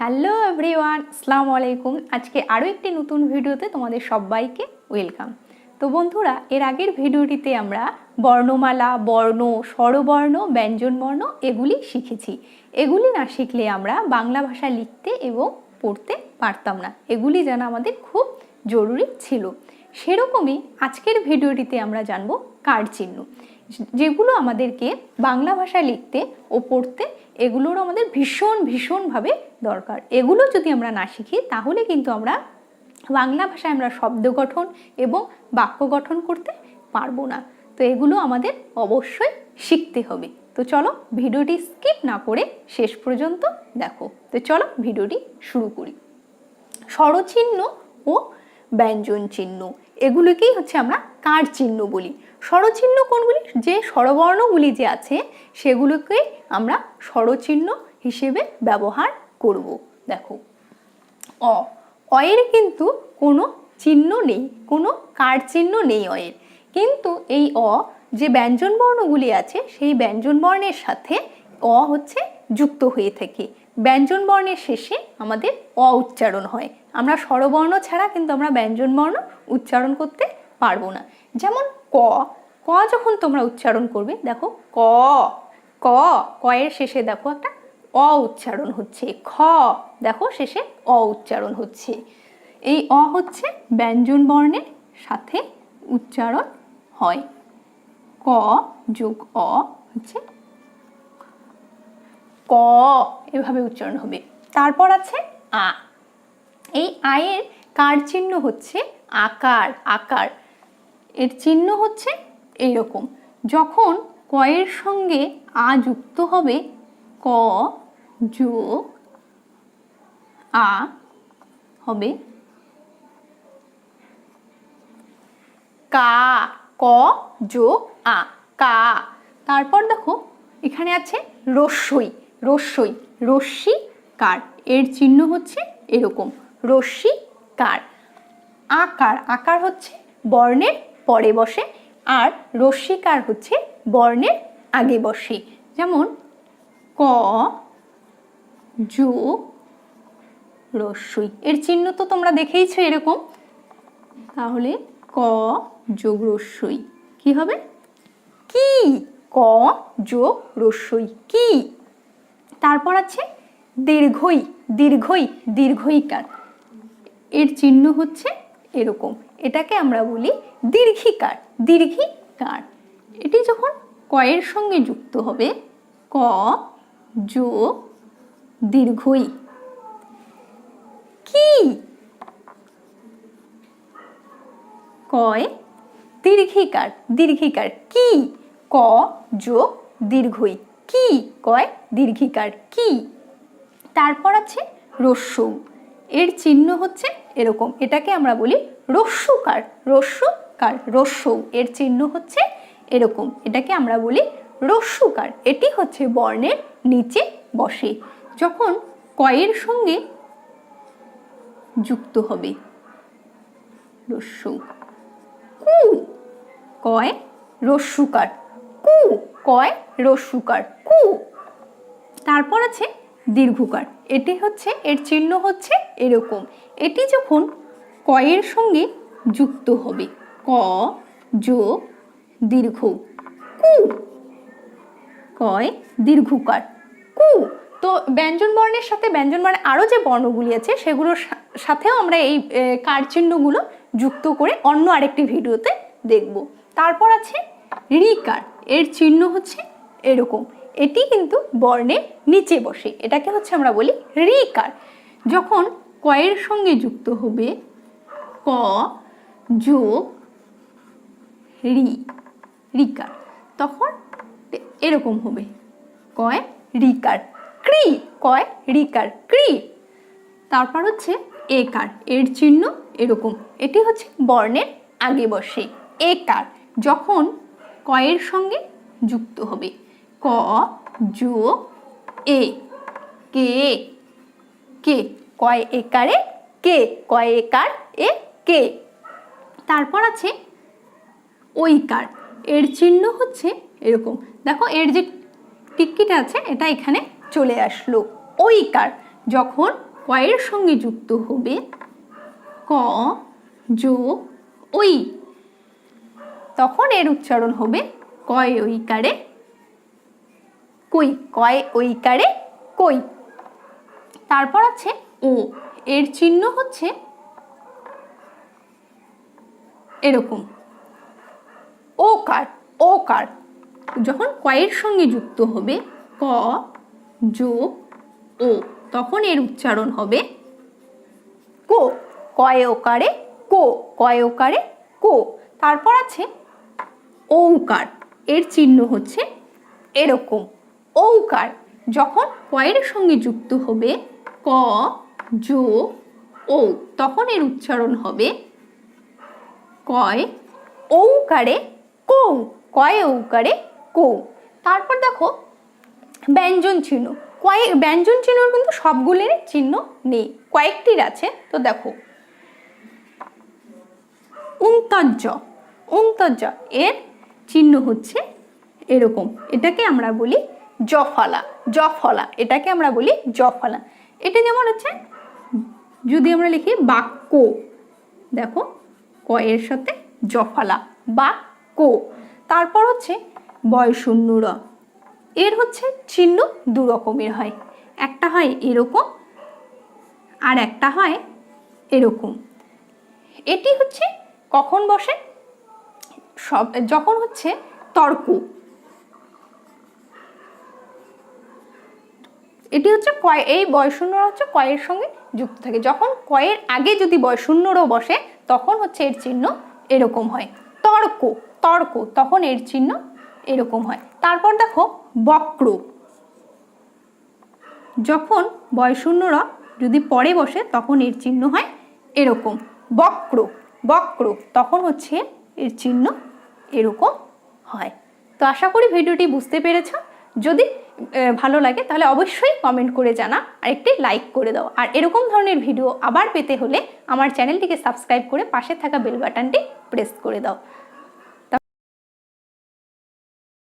Hello everyone, আসসালামু আলাইকুম। আজকে আরও একটি নতুন ভিডিওতে তোমাদের সবাইকে ওয়েলকাম। তো বন্ধুরা, এর আগের ভিডিওটিতে আমরা বর্ণমালা, বর্ণ, স্বরবর্ণ, ব্যঞ্জনবর্ণ এগুলি শিখেছি। এগুলি না শিখলে আমরা বাংলা ভাষা লিখতে এবং পড়তে পারতাম না। এগুলি জানা আমাদের খুব জরুরি ছিল। সেরকমই আজকের ভিডিওটিতে আমরা জানব কার চিহ্ন। যেগুলো আমাদেরকে বাংলা ভাষা লিখতে ও পড়তে এগুলোর আমাদের ভীষণ, ভীষণভাবে দরকার। এগুলো যদি আমরা না শিখি, তাহলে কিন্তু আমরা বাংলা ভাষায় আমরা শব্দ গঠন এবং বাক্য গঠন করতে পারব না। তো এগুলো আমাদের অবশ্যই শিখতে হবে। তো চলো ভিডিওটি স্কিপ না করে শেষ পর্যন্ত দেখো। তো চলো ভিডিওটি শুরু করি। স্বরচিহ্ন ও ব্যঞ্জন চিহ্ন এগুলোকেই হচ্ছে আমরা কার চিহ্ন বলি? স্বরচিহ্ন কোনগুলি? যে স্বরবর্ণগুলি যে আছে, সেগুলোকে আমরা স্বরচিহ্ন হিসেবে ব্যবহার করব। দেখো, অ, অয়ের কিন্তু কোনো চিহ্ন নেই, কোনো কার চিহ্ন নেই অয়ের। কিন্তু এই অ, যে ব্যঞ্জন বর্ণগুলি আছে, সেই ব্যঞ্জন বর্ণের সাথে অ হচ্ছে যুক্ত হয়ে থাকে। ব্যঞ্জন বর্ণের শেষে আমাদের অ উচ্চারণ হয়। আমরা স্বরবর্ণ ছাড়া কিন্তু আমরা ব্যঞ্জন বর্ণ উচ্চারণ করতে পারব না। যেমন ক ক যখন তোমরা উচ্চারণ করবে, দেখো ক ক, কয়ের শেষে দেখো একটা অ উচ্চারণ হচ্ছে। খ, দেখো শেষে অ উচ্চারণ হচ্ছে। এই অ হচ্ছে ব্যঞ্জন বর্ণের সাথে উচ্চারণ হয়। ক যোগ অ হচ্ছে ক, এভাবে উচ্চারণ হবে। তারপর আছে আ। এই আয়ের কার চিহ্ন হচ্ছে আকার আকার। এর চিহ্ন হচ্ছে এইরকম। যখন কয়ের সঙ্গে আ যুক্ত হবে, ক যোগ আ হবে কা, ক যোগ আ, কা। তারপর দেখো, এখানে আছে রস্যই। রস্যই। রশ্মি কার? এর চিহ্ন হচ্ছে এরকম। রশ্মি কার? আকার। আকার হচ্ছে বর্ণের পরে বসে। আর রশ্মিকার হচ্ছে বর্ণের আগে বসে। যেমন ক যোগ রস্যই এর চিহ্ন তো তোমরা দেখেইছো এরকম। তাহলে ক, যোগ রস্যই কি হবে? কি? ক, যোগ রস্যই কি? তারপর আছে দীর্ঘই দীর্ঘই, দীর্ঘইকার। এর চিহ্ন হচ্ছে এরকম। এটাকে আমরা বলি দীর্ঘিকার দীর্ঘিকার। এটি যখন কয়ের সঙ্গে যুক্ত হবে, ক যোগ দীর্ঘই। কি? কয়, দীর্ঘিকার দীর্ঘিকার। কি? ক যোগ দীর্ঘই। কি? কয়? দীর্ঘিকার কি? তারপর আছে রস্যৌ এর চিহ্ন হচ্ছে এরকম। এটাকে আমরা বলি রস্যুকার। রস্যুকার রস্যৌ এর চিহ্ন হচ্ছে এরকম। এটাকে আমরা বলি রস্যুকার। এটি হচ্ছে বর্ণের নিচে বসে। যখন কয়ের সঙ্গে যুক্ত হবে রস্যৌ কু কয়? রস্যুকার। কয়? রস্যুকার কু। তারপর আছে দীর্ঘকার এটি হচ্ছে, এর চিহ্ন হচ্ছে এরকম। এটি যখন কয়ের সঙ্গে যুক্ত হবে, ক যোগ দীর্ঘ। কু। কয় দীর্ঘকার কু। তো ব্যঞ্জন বর্ণের সাথে ব্যঞ্জন বর্ণের আরও যে বর্ণগুলি আছে, সেগুলোর সাথেও আমরা এই কার চিহ্নগুলো যুক্ত করে অন্য আরেকটি ভিডিওতে দেখব। তারপর আছে রিকার এর চিহ্ন হচ্ছে এরকম। এটি কিন্তু বর্ণের নিচে বসে। এটাকে হচ্ছে আমরা বলি রিকার যখন কয়ের সঙ্গে যুক্ত হবে, ক যোগ রি, রিকার। তখন এরকম হবে। কয় রিকার। ক্রি, কয় রিকার। ক্রি। তারপর হচ্ছে একার। এর চিহ্ন এরকম। এটি হচ্ছে বর্ণের আগে বসে। একার। যখন কয়ের সঙ্গে যুক্ত হবে। ক জো এ, কে কে, কয় একারে কে, কয় একার এ, কে। তারপর আছে ঐকার। এর চিহ্ন হচ্ছে এরকম। দেখো, এর যে টিক্কিটা আছে, এটা এখানে চলে আসলো। ঐকার, যখন কয়ের সঙ্গে যুক্ত হবে, ক জো ওই তখন এর উচ্চারণ হবে কয় ঐকারে? কই, কয় ঐকারে? কই। তারপর আছে ও। এর চিহ্ন হচ্ছে এরকম। ও কার ও কার যখন কয়ের সঙ্গে যুক্ত হবে, ক যোগ ও, তখন এর উচ্চারণ হবে কো। কয় ওকারে? কো। কয় ওকারে? কো। তারপর আছে ঔকার এর চিহ্ন হচ্ছে এরকম। ঔকার যখন কয়ের সঙ্গে যুক্ত হবে, ক যো ও তখন এর উচ্চারণ হবে কয় ঔকারে কৌ, কয় ঔকারে কৌ। তারপর দেখো, ব্যঞ্জন চিহ্ন। কয়েক ব্যঞ্জন চিহ্নর কিন্তু সবগুলির চিহ্ন নেই। কয়েকটির আছে, তো দেখো। উন্তজ্জ উন্তজ্জ এর চিহ্ন হচ্ছে এরকম। এটাকে আমরা বলি জফলা। জফলা। এটাকে আমরা বলি জফলা। এটা যেমন হচ্ছে, যদি আমরা লিখি বাক্য, দেখো, ক এর সাথে জফলা, বাক্য। তারপর হচ্ছে বয়শূন্য এর হচ্ছে চিহ্ন দু রকমের হয়। একটা হয় এরকম আর একটা হয় এরকম। এটি হচ্ছে কখন বসে? সব, যখন হচ্ছে তর্ক। এটি হচ্ছে কয়, এই বয়শূন্যরা হচ্ছে কয়ের সঙ্গে যুক্ত থাকে। যখন কয়ের আগে যদি বয়শূন্যরও বসে, তখন হচ্ছে এর চিহ্ন এরকম হয়। তর্ক তর্ক, তখন এর চিহ্ন এরকম হয়। তারপর দেখো বক্র। যখন বয়শূন্যরা যদি পরে বসে, তখন এর চিহ্ন হয় এরকম। বক্র বক্র, তখন হচ্ছে এর চিহ্ন এরকম হয়। তো আশা করি ভিডিওটি বুঝতে পেরেছ। যদি ভালো লাগে তাহলে অবশ্যই কমেন্ট করে জানা, আর একটি লাইক করে দাও। আর এরকম ধরনের ভিডিও আবার পেতে হলে আমার চ্যানেলটিকে সাবস্ক্রাইব করে পাশে থাকা বেল বাটনটি প্রেস করে দাও।